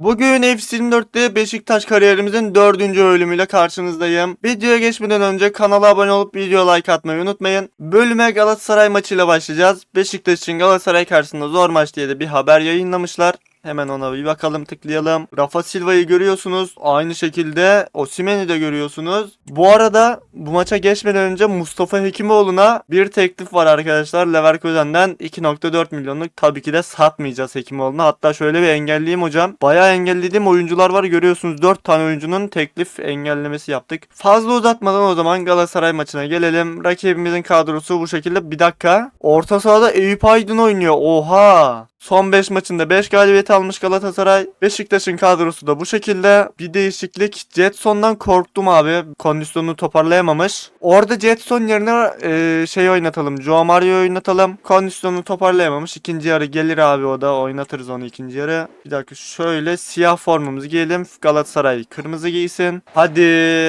Bugün FC24'te Beşiktaş kariyerimizin dördüncü bölümüyle karşınızdayım. Videoya geçmeden önce kanala abone olup video like atmayı unutmayın. Bölüme Galatasaray maçıyla başlayacağız. Beşiktaş için Galatasaray karşısında zor maç diye de bir haber yayınlamışlar. Hemen ona bir bakalım tıklayalım. Rafa Silva'yı görüyorsunuz. Aynı şekilde Osimhen'i de görüyorsunuz. Bu arada bu maça geçmeden önce Mustafa Hekimoğlu'na bir teklif var arkadaşlar. Leverkusen'den 2.4 milyonluk tabii ki de satmayacağız Hekimoğlu'na. Hatta şöyle bir engelleyeyim hocam. Bayağı engellediğim oyuncular var. Görüyorsunuz 4 tane oyuncunun teklif engellemesi yaptık. Fazla uzatmadan o zaman Galatasaray maçına gelelim. Rakibimizin kadrosu bu şekilde. Bir dakika. Orta sahada Eyüp Aydın oynuyor. Oha. Son 5 maçında 5 galibiyet almış Galatasaray. Beşiktaş'ın kadrosu da bu şekilde. Bir değişiklik. Jetson'dan korktum abi. Kondisyonunu toparlayamamış. Orada Jetson yerine e, şey oynatalım. Joao Mario'yu oynatalım. Kondisyonunu toparlayamamış. İkinci yarı gelir abi o da. Oynatırız onu ikinci yarı. Bir dakika şöyle siyah formumuzu giyelim. Galatasaray kırmızı giysin. Hadi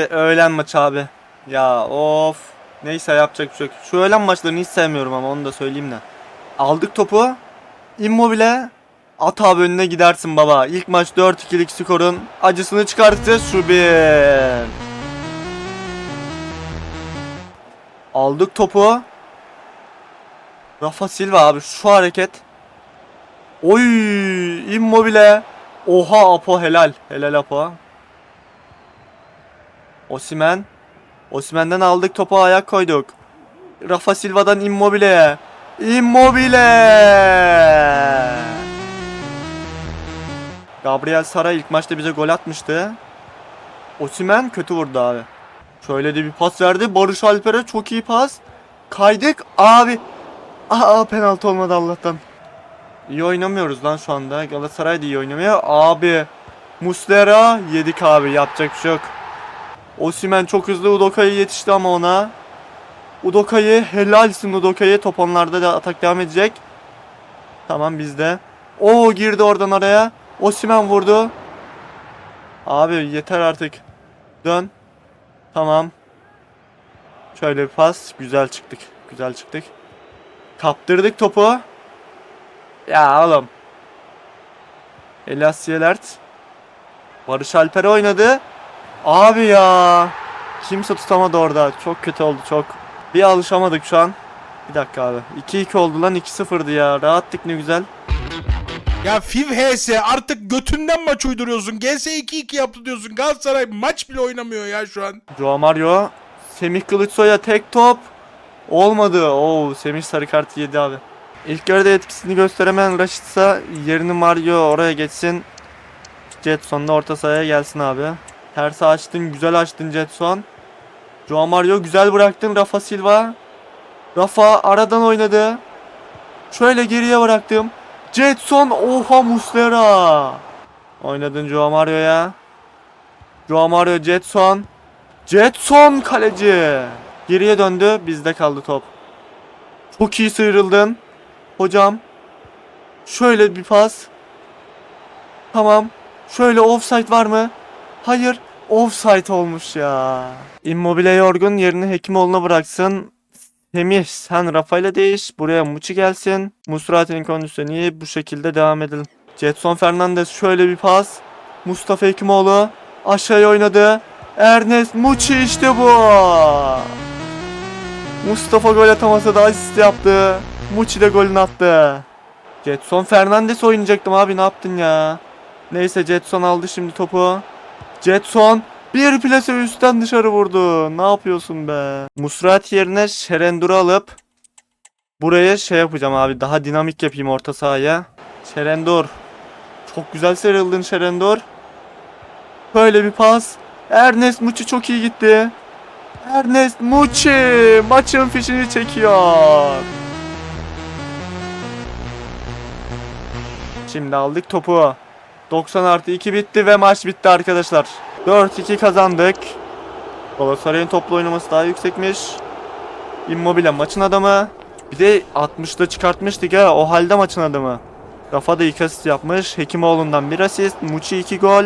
öğlen maçı abi. Ya of. Neyse yapacak bir şey yok. Şu öğlen maçlarını hiç sevmiyorum ama onu da söyleyeyim de. Aldık topu. Immobile at abi önüne gidersin baba. İlk maç 4-2'lik skorun acısını çıkartacağız şu bir. Aldık topu. Rafa Silva abi şu hareket. Oy Immobile. Oha Apo helal. Helal Apo. Osimen. Osimen'den aldık topu ayak koyduk. Rafa Silva'dan Immobile'ye. Immobile. Gabriel Sara ilk maçta bize gol atmıştı. Osimen kötü vurdu abi. Şöyle de bir pas verdi. Barış Alper'e çok iyi pas. Kaydık abi. Aa penaltı olmadı Allah'tan. İyi oynamıyoruz lan şu anda. Galatasaray da iyi oynamıyor. Abi. Muslera yedik abi. Yapacak bir şey yok. Osimen çok hızlı Udoka'yı yetişti ama ona. Udoka'yı helalsin Udoka'yı. Top onlarda da atak devam edecek. Tamam bizde. O girdi oradan araya. Osimen vurdu. Abi yeter artık. Dön. Tamam. Şöyle bir pas. Güzel çıktık. Güzel çıktık. Kaptırdık topu. Ya oğlum. Elias Yelert. Barış Alper oynadı. Abi ya. Kimse tutamadı orada. Çok kötü oldu çok. Bir alışamadık şu an. Bir dakika abi. 2-2 oldu lan 2-0'dı ya. Rahattık ne güzel. Ya FIV HS artık götünden maç uyduruyorsun. GS 2-2 yaptı diyorsun. Galatasaray maç bile oynamıyor ya şu an. Joao Mario. Semih Kılıçsoy'a tek top. Olmadı. Oo Semih sarı kartı yedi abi. İlk yarıda etkisini gösteremeyen Raşitsa yerini Mario oraya geçsin. Jetson da orta sahaya gelsin abi. Tersi açtın. Güzel açtın Jetson. Joao Mario güzel bıraktın. Rafa Silva. Rafa aradan oynadı. Şöyle geriye bıraktım. Jetson. Oha Muslera. Oynadın Joao Mario'ya. Joao Mario Jetson. Jetson kaleci. Geriye döndü. Bizde kaldı top. Çok iyi sıyrıldın. Hocam. Şöyle bir pas. Tamam. Şöyle offside var mı? Hayır. Offside olmuş ya. Immobile yorgun yerini Hekimoğlu'na bıraksın. Semih sen Rafa'yla değiş. Buraya Muçi gelsin. Musrati'nin kondisyonu iyi. Bu şekilde devam edelim. Jetson Fernandez şöyle bir pas. Mustafa Hekimoğlu aşağıya oynadı. Ernest Muçi işte bu. Mustafa gol atamasa da asist yaptı. Muçi de golünü attı. Jetson Fernandez oynayacaktım abi ne yaptın ya? Neyse Jetson aldı şimdi topu. Jetson bir plase üstten dışarı vurdu. Ne yapıyorsun be? Musrat yerine Şerendur'u alıp buraya şey yapacağım abi. Daha dinamik yapayım orta sahaya. Şerendur. Çok güzel sarıldın Şerendur. Böyle bir pas. Ernest Muçi çok iyi gitti. Ernest Muçi maçın fişini çekiyor. Şimdi aldık topu. 90 artı 2 bitti ve maç bitti arkadaşlar. 4-2 kazandık. Galatasaray'ın toplu oynaması daha yüksekmiş. Immobile maçın adamı. Bir de 60'da çıkartmıştık ha o halde maçın adamı. Rafa da 2 asist yapmış. Hekimoğlu'ndan 1 asist. Muçi 2 gol.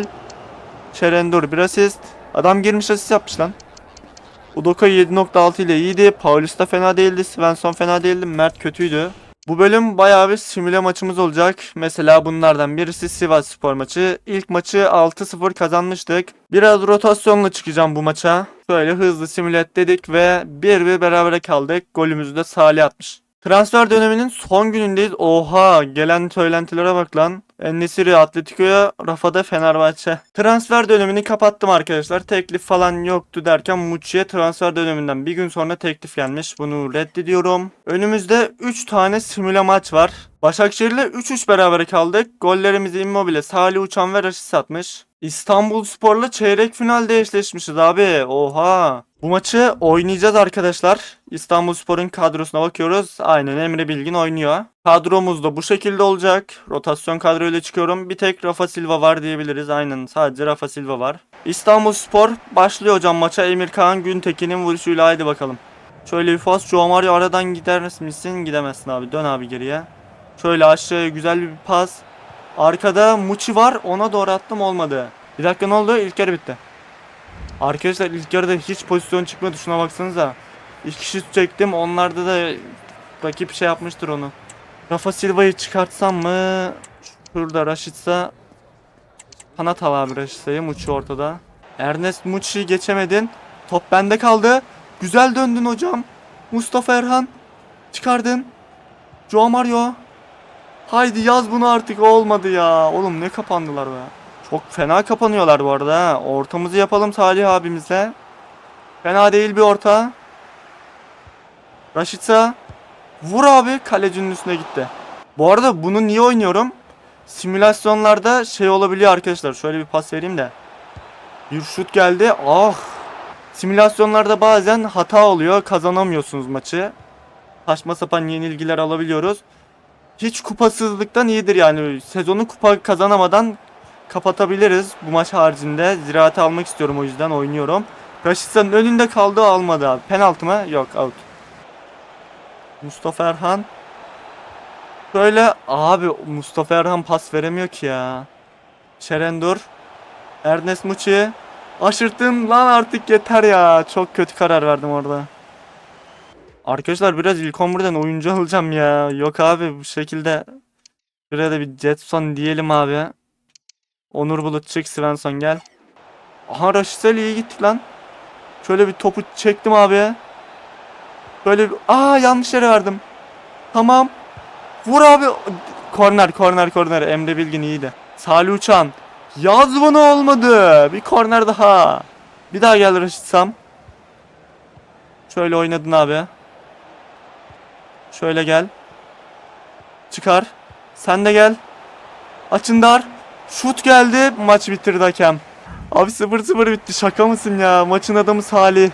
Şerendur 1 asist. Adam girmiş asist yapmış lan. Udoka 7.6 ile iyiydi. Paulus da fena değildi. Svensson fena değildi. Mert kötüydü. Bu bölüm bayağı bir simüle maçımız olacak. Mesela bunlardan birisi Sivas Spor maçı. İlk maçı 6-0 kazanmıştık. Biraz rotasyonla çıkacağım bu maça. Şöyle hızlı simüle dedik ve 1-1 berabere kaldık. Golümüzü de Salih atmış. Transfer döneminin son günündeyiz. Oha gelen söylentilere bak lan. Enesiri Atletico'ya, Rafa'da Fenerbahçe. Transfer dönemini kapattım arkadaşlar. Teklif falan yoktu derken Muçi'ye transfer döneminden bir gün sonra teklif gelmiş. Bunu reddediyorum. Önümüzde 3 tane simüle maç var. Başakşehir'le 3-3 beraber kaldık. Gollerimizi Immobile, Salih Uçan ve Raşit satmış. İstanbul Spor'la çeyrek finalde eşleşmişiz abi. Oha. Bu maçı oynayacağız arkadaşlar. İstanbul Spor'un kadrosuna bakıyoruz. Aynen Emre Bilgin oynuyor. Kadromuz da bu şekilde olacak. Rotasyon kadroyla çıkıyorum. Bir tek Rafa Silva var diyebiliriz. Aynen sadece Rafa Silva var. İstanbul Spor başlıyor hocam maça. Emir Kaan Güntekin'in vuruşuyla haydi bakalım. Şöyle bir pas. Joao Mario aradan gider misin? Gidemezsin abi. Dön abi geriye. Şöyle aşağıya güzel bir pas. Arkada Muçi var. Ona doğru attım olmadı. Bir dakika ne oldu? İlk yarı bitti. Arkadaşlar ilk yarıda hiç pozisyon çıkmadı. Şuna baksanıza. İki kişi çektim. Onlarda da rakip şey yapmıştır onu. Rafa Silva'yı çıkartsam mı? Şurada Raşitsa Kanat abi Raşitsa'yı. Muçi ortada. Ernest Muçi'yi geçemedin. Top bende kaldı. Güzel döndün hocam. Mustafa Erhan. Çıkardın. Joao Mario. Haydi yaz bunu artık olmadı ya. Oğlum ne kapandılar be. Çok fena kapanıyorlar bu arada. Ortamızı yapalım Salih abimize. Fena değil bir orta. Raşitsa. Vur abi kalecinin üstüne gitti. Bu arada bunu niye oynuyorum? Simülasyonlarda şey olabiliyor arkadaşlar. Şöyle bir pas vereyim de. Bir şut geldi. Ah. Simülasyonlarda bazen hata oluyor. Kazanamıyorsunuz maçı. Saçma sapan yenilgiler alabiliyoruz. Hiç kupasızlıktan iyidir yani. Sezonu kupa kazanamadan kapatabiliriz bu maç haricinde. Ziraati almak istiyorum o yüzden oynuyorum. Raşitsa'nın önünde kaldı almadı abi. Penaltı mı? Yok out. Mustafa Erhan. Böyle abi Mustafa Erhan pas veremiyor ki ya. Şerendur. Ernest Muçi. Aşırttım lan artık yeter ya. Çok kötü karar verdim orada. Arkadaşlar biraz ilk 11'den oyuncu alacağım ya. Yok abi bu şekilde. Şuraya da bir Jetson diyelim abi. Onur Bulut çık Svensson gel. Aha Raşitsel iyi gitti lan. Şöyle bir topu çektim abi. Böyle bir... Aa yanlış yere verdim. Tamam. Vur abi. Korner korner korner. Emre Bilgin iyiydi. Salih Uçan. Yaz bunu olmadı. Bir korner daha. Bir daha gel Raşit Sam. Şöyle oynadın abi. Şöyle gel. Çıkar. Sen de gel. Açın dar. Şut geldi. Maç bitirdi hakem. Abi 0-0 bitti. Şaka mısın ya? Maçın adamı Salih.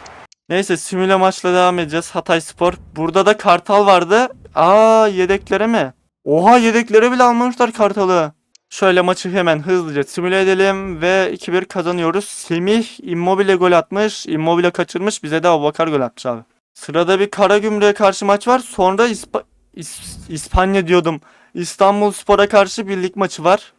Neyse simüle maçla devam edeceğiz. Hatay Spor. Burada da Kartal vardı. Aa yedeklere mi? Oha yedeklere bile almamışlar Kartal'ı. Şöyle maçı hemen hızlıca simüle edelim ve 2-1 kazanıyoruz. Semih Immobile gol atmış. Immobile kaçırmış. Bize de Abubakar gol atmış abi. Sırada bir Karagümrük'e karşı maç var. Sonra İspa- İs- İspanya diyordum. İstanbul Spor'a karşı bir lig maçı var.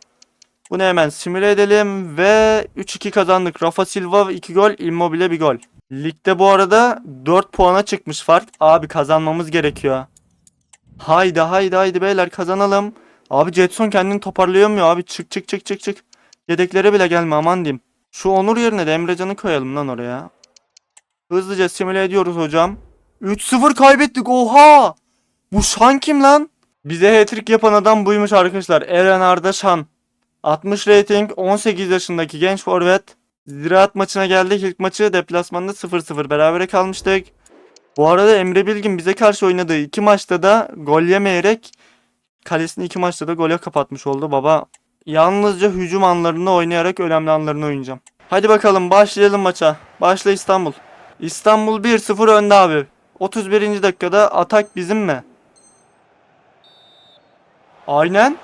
Bunu hemen simüle edelim ve 3-2 kazandık. Rafa Silva 2 gol, Immobile 1 gol. Ligde bu arada 4 puana çıkmış fark. Abi kazanmamız gerekiyor. Haydi haydi haydi beyler kazanalım. Abi Jetson kendini toparlayamıyor abi. Çık çık çık çık çık. Yedeklere bile gelme aman diyeyim. Şu Onur yerine de Emrecan'ı koyalım lan oraya. Hızlıca simüle ediyoruz hocam. 3-0 kaybettik oha. Bu Şan kim lan? Bize hat-trick yapan adam buymuş arkadaşlar. Eren Arda Şan. 60 rating 18 yaşındaki genç forvet. Ziraat maçına geldik. İlk maçı deplasmanda 0-0 berabere kalmıştık. Bu arada Emre Bilgin bize karşı oynadığı iki maçta da gol yemeyerek kalesini iki maçta da gole kapatmış oldu. Baba yalnızca hücum anlarında oynayarak önemli anlarını oynayacağım. Hadi bakalım başlayalım maça. Başla İstanbul. İstanbul 1-0 önde abi. 31. dakikada atak bizim mi? Aynen.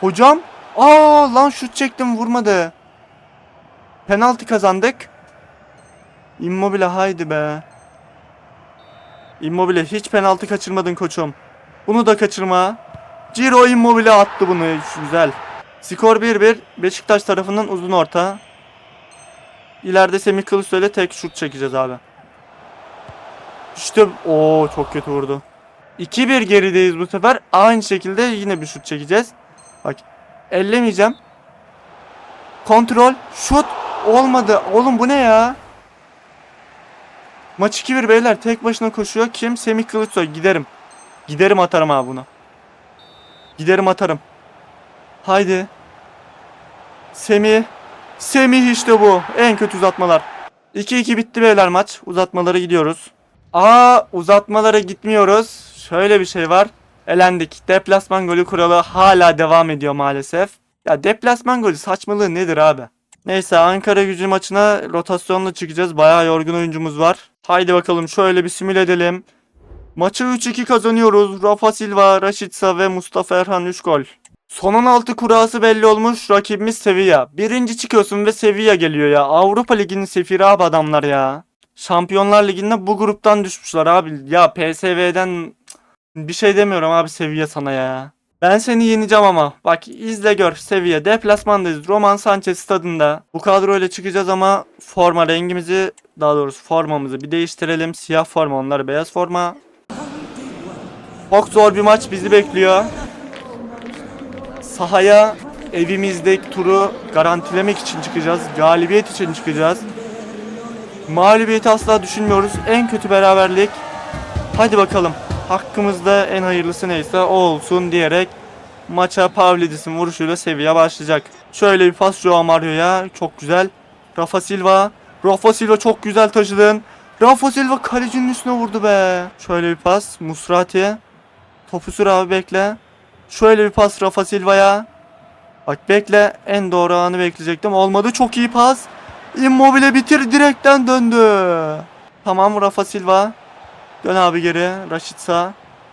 Hocam. Aa lan şut çektim vurmadı. Penaltı kazandık. Immobile haydi be. Immobile hiç penaltı kaçırmadın koçum. Bunu da kaçırma. Ciro Immobile attı bunu. Güzel. Skor 1-1. Beşiktaş tarafından uzun orta. İleride Semih Kılıçdaroğlu tek şut çekeceğiz abi. İşte o çok kötü vurdu. 2-1 gerideyiz bu sefer. Aynı şekilde yine bir şut çekeceğiz. Bak ellemeyeceğim. Kontrol. Şut. Olmadı. Oğlum bu ne ya? Maç 2-1 beyler. Tek başına koşuyor. Kim? Semih Kılıçsoy. Giderim. Giderim atarım abi bunu. Giderim atarım. Haydi. Semih. Semih işte bu. En kötü uzatmalar. 2-2 bitti beyler maç. Uzatmalara gidiyoruz. Aa uzatmalara gitmiyoruz. Şöyle bir şey var. Elendik. Deplasman golü kuralı hala devam ediyor maalesef. Ya deplasman golü saçmalığı nedir abi? Neyse Ankara gücü maçına rotasyonla çıkacağız. Bayağı yorgun oyuncumuz var. Haydi bakalım şöyle bir simüle edelim. Maçı 3-2 kazanıyoruz. Rafa Silva, Raşitsa ve Mustafa Erhan 3 gol. Son 16 kurası belli olmuş. Rakibimiz Sevilla. Birinci çıkıyorsun ve Sevilla geliyor ya. Avrupa Ligi'nin sefiri abi adamlar ya. Şampiyonlar Ligi'nde bu gruptan düşmüşler abi. Ya PSV'den bir şey demiyorum abi Sevilla sana ya. Ben seni yeneceğim ama. Bak izle gör Sevilla. Deplasmandayız. Roman Sanchez stadında. Bu kadroyla çıkacağız ama forma rengimizi daha doğrusu formamızı bir değiştirelim. Siyah forma onlar beyaz forma. Çok zor bir maç bizi bekliyor. Sahaya evimizdeki turu garantilemek için çıkacağız. Galibiyet için çıkacağız. Mağlubiyeti asla düşünmüyoruz. En kötü beraberlik. Hadi bakalım. Hakkımızda en hayırlısı neyse o olsun diyerek maça Pavlidis'in vuruşuyla seviye başlayacak. Şöyle bir pas Joao Mario'ya. Çok güzel. Rafa Silva. Rafa Silva çok güzel taşıdın. Rafa Silva kalecinin üstüne vurdu be. Şöyle bir pas Musrati. Topu sür abi bekle. Şöyle bir pas Rafa Silva'ya. Bak bekle. En doğru anı bekleyecektim. Olmadı. Çok iyi pas. Immobile bitir direkten döndü. Tamam Rafa Silva. Dön abi geri. Raşitsa.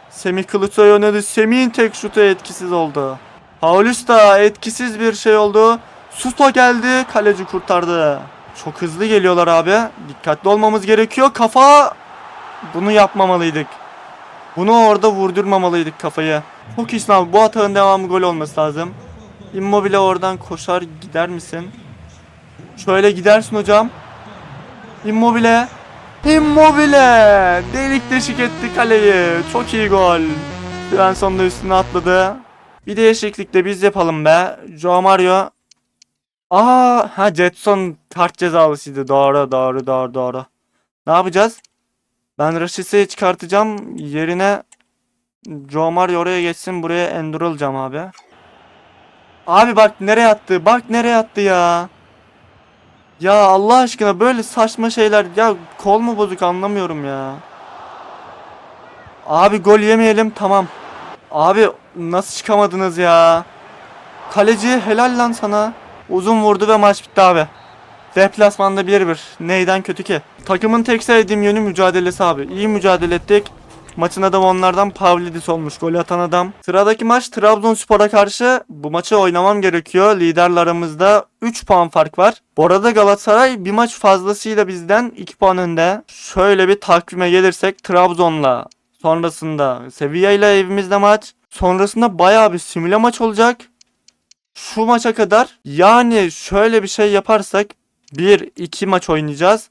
Semih Kılıçsoy oynadı. Semih'in tek şutu etkisiz oldu. Paulista etkisiz bir şey oldu. Susto geldi. Kaleci kurtardı. Çok hızlı geliyorlar abi. Dikkatli olmamız gerekiyor. Kafa. Bunu yapmamalıydık. Bunu orada vurdurmamalıydık kafayı. Çok iyisin abi. Bu atağın devamı gol olması lazım. Immobile oradan koşar gider misin? Şöyle gidersin hocam. Immobile. Immobile. Delik deşik etti kaleyi. Çok iyi gol. Svensson da üstüne atladı. Bir değişiklik de biz yapalım be. Joao Mario. Aa, ha Jetson kart cezalısıydı. Doğru, doğru, doğru, doğru. Ne yapacağız? Ben Rashis'i çıkartacağım. Yerine Joe Mario oraya geçsin. Buraya Ender alacağım abi. Abi bak nereye attı. Bak nereye attı ya. Ya Allah aşkına böyle saçma şeyler. Ya kol mu bozuk anlamıyorum ya. Abi gol yemeyelim tamam. Abi nasıl çıkamadınız ya. Kaleci helal lan sana. Uzun vurdu ve maç bitti abi. Deplasmanda 1-1. Neyden kötü ki? Takımın tek sevdiğim yönü mücadelesi abi. İyi mücadele ettik. Maçın adamı onlardan Pavlidis olmuş. Gol atan adam. Sıradaki maç Trabzonspor'a karşı. Bu maçı oynamam gerekiyor. Liderle aramızda 3 puan fark var. Bu arada Galatasaray bir maç fazlasıyla bizden 2 puan önde. Şöyle bir takvime gelirsek Trabzon'la sonrasında Sevilla ile evimizde maç. Sonrasında bayağı bir simüle maç olacak. Şu maça kadar yani şöyle bir şey yaparsak 1-2 maç oynayacağız.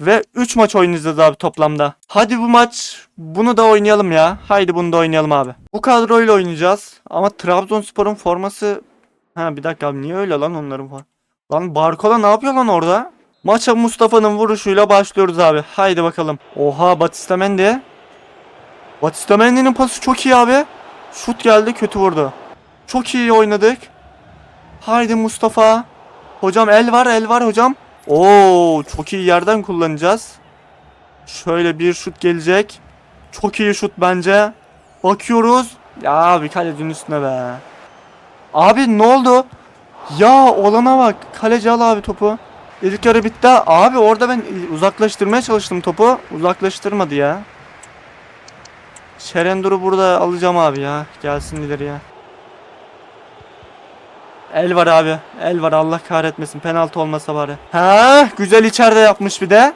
Ve 3 maç oynayacağız abi toplamda. Hadi bu maç bunu da oynayalım ya. Haydi bunu da oynayalım abi. Bu kadroyla oynayacağız. Ama Trabzonspor'un forması... Ha bir dakika abi niye öyle lan onların forması? Lan Barkola ne yapıyor lan orada? Maça Mustafa'nın vuruşuyla başlıyoruz abi. Haydi bakalım. Oha Batista Mendy. Batista Mendy'nin pası çok iyi abi. Şut geldi kötü vurdu. Çok iyi oynadık. Haydi Mustafa. Hocam el var el var hocam. Oo çok iyi yerden kullanacağız. Şöyle bir şut gelecek. Çok iyi şut bence. Bakıyoruz. Ya abi kalecinin üstüne be. Abi ne oldu? Ya olana bak. Kaleci al abi topu. İlk yarı bitti. Abi orada ben uzaklaştırmaya çalıştım topu. Uzaklaştırmadı ya. Şerendur'u burada alacağım abi ya. Gelsin ileriye. El var abi. El var Allah kahretmesin. Penaltı olmasa bari. Ha, güzel içeride yapmış bir de.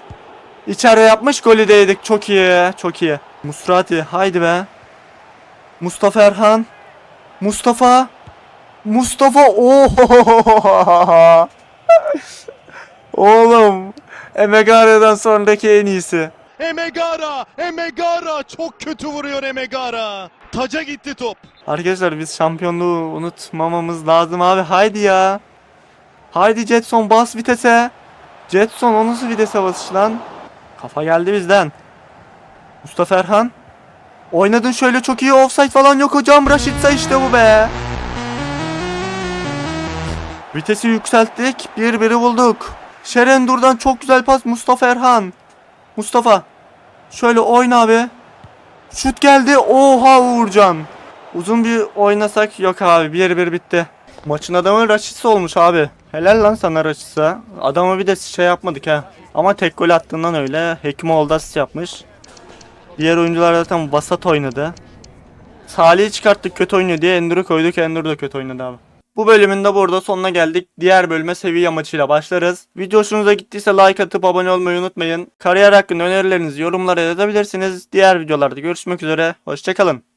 İçeride yapmış golü de yedik. Çok iyi. Çok iyi. Musrati haydi be. Mustafa Erhan. Mustafa. Mustafa. Oo. Oğlum. Emegare'den sonraki en iyisi. Emegara, Emegara çok kötü vuruyor Emegara. Taca gitti top. Arkadaşlar biz şampiyonluğu unutmamamız lazım abi. Haydi ya. Haydi Jetson bas vitese. Jetson o nasıl vitese basış lan? Kafa geldi bizden. Mustafa Erhan. Oynadın şöyle çok iyi offside falan yok hocam. Raşitsa işte bu be. Vitesi yükselttik. Bir biri bulduk. Şerendur'dan çok güzel pas Mustafa Erhan. Mustafa. Şöyle oyna abi. Şut geldi. Oha Uğurcan. Uzun bir oynasak yok abi. Bir bir bitti. Maçın adamı Raşitsa olmuş abi. Helal lan sana Raşitsa. Adamı bir de şey yapmadık ha. Ama tek gol attığından öyle. Hekimoğlu asist yapmış. Diğer oyuncular zaten vasat oynadı. Salih'i çıkarttık kötü oynuyor diye Endur'u koyduk. Endur da kötü oynadı abi. Bu bölümün de burada sonuna geldik. Diğer bölüme seviye maçıyla başlarız. Video hoşunuza gittiyse like atıp abone olmayı unutmayın. Kariyer hakkında önerilerinizi yorumlara yazabilirsiniz. Diğer videolarda görüşmek üzere. Hoşçakalın.